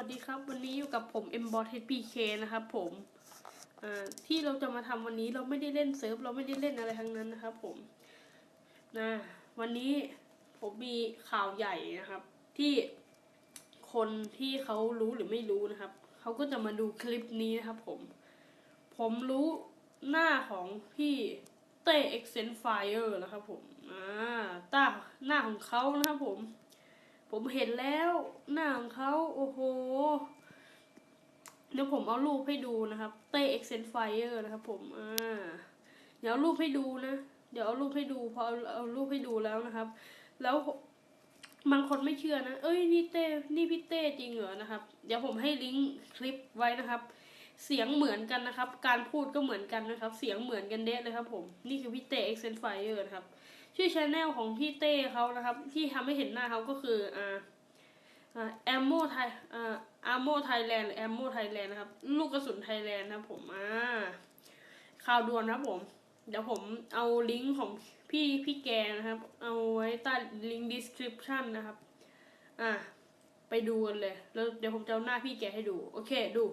ัสดีครับ วันนี้อยู่กับผม m b o t HPK นะครับผมที่เราจะมาทำวันนี้เราไม่ได้เล่นเซิร์ฟเราไม่ได้เล่นอะไรทั้งนั้นนะครับผมนะวันนี้ผมมีข่าวใหญ่นะครับ ที่คนที่เขารู้หรือไม่รู้นะครับเขาก็จะมาดูคลิปนี้นะครับผม ผมรู้หน้าของพี่เต้ e x c e n Fire นะครับผมอ่าตาหน้าของเขานะครับผม ผมเห็นแล้วหน้าของเขาโอ้โห เดี๋ยวผมเอารูปให้ดูนะครับเต้ e x c e n Fire นะครับผมอ่าเดี๋ยวเอารูปให้ดูนะ เดี๋ยวเอารูปให้ดูพอเอาเอารูปให้ดูแล้วนะครับ แล้วบางคนไม่เชื่อนะ เอ้ยนี่เต้ นี่พี่เต้จริงเหรอนะครับ เดี๋ยวผมให้ลิงก์คลิปไว้นะครับ เสียงเหมือนกันนะครับ การพูดก็เหมือนกันนะครับ เสียงเหมือนกันเดะเลยครับผม นี่คือพี่เต้ e x c e n Fire นะครับ ชื่อชแนลของพี่เต้เขานะครับ ที่ทำให้เห็นหน้าเขาก็คืออ่าอ่าแอมโมไทยอ่าอาโมไทยแลนด์หรือแอมโมไทยแลนด์นะครับ ลูกกระสุนไทยแลนด์นะผมอ่าข่าวด่วนนะผม เดี๋ยวผมเอาลิงก์ของพี่พี่แกนะครับ เอาไว้ใต้ลิงก์ description นะครับ อ่าไปดูกันเลย แล้วเดี๋ยวผมจะเอาหน้าพี่แกให้ดู โอเค ดู